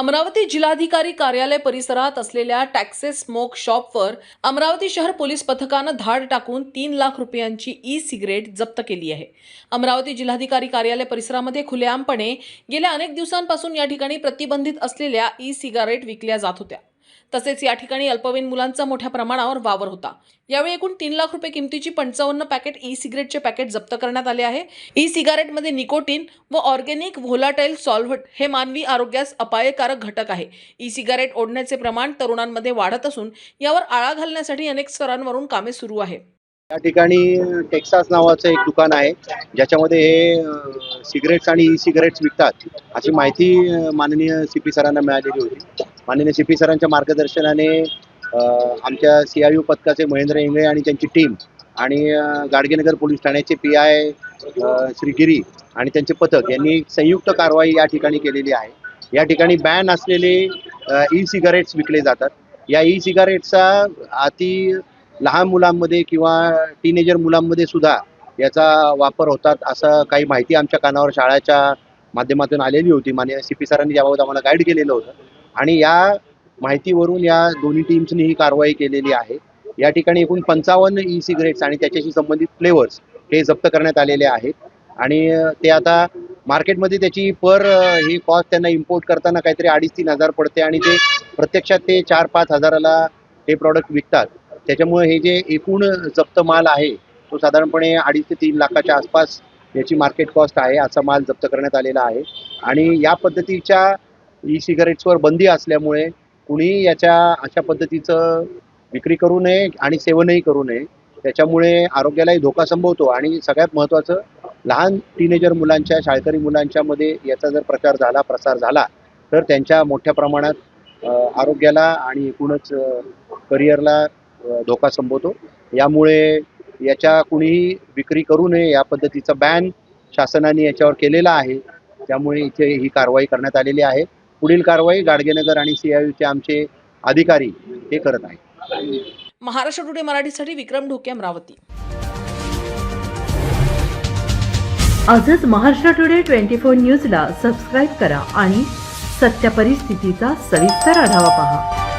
अमरावती जिल्हाधिकारी कार्यालय परिसरात असलेल्या टॅक्सेस स्मोक शॉपवर अमरावती शहर पोलीस पथकानं धाड टाकून तीन लाख रुपयांची ई सिगरेट जप्त केली आहे. अमरावती जिल्हाधिकारी कार्यालय परिसरामध्ये खुलेआमपणे गेल्या अनेक दिवसांपासून या ठिकाणी प्रतिबंधित असलेल्या ई सिगारेट विकल्या जात होत्या. तसेच या ठिकाणी अल्पवयीन मुलांचा मोठ्या प्रमाणावर वावर होता. यावेळी एकूण तीन लाख रुपये किमतीची पंचावन्न पॅकेट ई सिगरेटचे पॅकेट जप्त करण्यात आले आहे. ई सिगारेटमध्ये निकोटीन व ऑर्गेनिक व्होलाटाईल सॉल्व्हट हे मानवी आरोग्यास अपायकारक घटक आहे. ई सिगारेट ओढण्याचे प्रमाण तरुणांमध्ये वाढत असून यावर आळा घालण्यासाठी अनेक स्तरांवरून कामे सुरू आहे. या ठिकाणी टेक्सास नावाचं एक दुकान आहे ज्याच्यामध्ये हे सिगरेट्स आणि ई सिगरेट्स विकतात अशी माहिती माननीय सी पी सरांना मिळालेली होती. माननीय सी पी सरांच्या मार्गदर्शनाने आमच्या सी आय यू पथकाचे महेंद्र इंगळे आणि त्यांची टीम आणि गाडगेनगर पोलीस ठाण्याचे पी आय श्रीगिरी आणि त्यांचे पथक यांनी संयुक्त कारवाई या ठिकाणी केलेली आहे. या ठिकाणी बॅन असलेले ई सिगारेट्स विकले जातात. या ई सिगारेट्सचा अति लहान मुलांमध्ये किंवा टीनेजर मुलांमध्ये सुद्धा याचा वापर होतात असं काही माहिती आमच्या कानावर शाळेच्या माध्यमातून आलेली होती. माननीय सी पी सरांनी याबाबत आम्हाला गाईड केलेलं होतं. आणि या माहितीवरून या दोन्ही टीम्सनी ही कारवाई केलेली आहे. या ठिकाणी एकूण पंचावन्न ई सिगरेट्स आणि त्याच्याशी संबंधित फ्लेवर्स हे जप्त करण्यात आलेले आहेत. आणि ते आता मार्केटमध्ये त्याची पर ही कॉस्ट त्यांना इम्पोर्ट करताना काहीतरी अडीच तीन हजार पडते आणि ते प्रत्यक्षात ते चार पाच हजाराला हे प्रॉडक्ट विकतात. त्याच्यामुळे हे जे एकूण जप्त माल आहे तो साधारणपणे अडीच ते तीन लाखाच्या आसपास याची मार्केट कॉस्ट आहे असा माल जप्त करण्यात आलेला आहे. आणि या पद्धतीच्या ई सिगारेट्सवर बंदी असल्यामुळे कुणी याच्या अशा पद्धतीचं विक्री करू नये आणि सेवनही करू नये. त्याच्यामुळे आरोग्यालाही धोका संभवतो. आणि सगळ्यात महत्त्वाचं लहान टीनेजर मुलांच्या शाळकरी मुलांच्या मध्ये याचा जर प्रचार झाला प्रसार झाला तर त्यांच्या मोठ्या प्रमाणात आरोग्याला आणि एकूणच करिअरला धोका संभवतो. यामुळे याच्या कुणीही विक्री करू नये या पद्धतीचा बॅन शासनाने याच्यावर केलेला आहे. त्यामुळे इथे ही कारवाई करण्यात आलेली आहे. पुढील कारवाई गाडगेनगर आणि सी आय चे आमचे अधिकारी हे करत आहेत. महाराष्ट्र टुडे मराठीसाठी विक्रम ढोके अमरावती. आजच महाराष्ट्र टुडे ट्वेंटी फोर न्यूजला सबस्क्राईब करा आणि सत्य परिस्थितीचा सविस्तर आढावा पहा.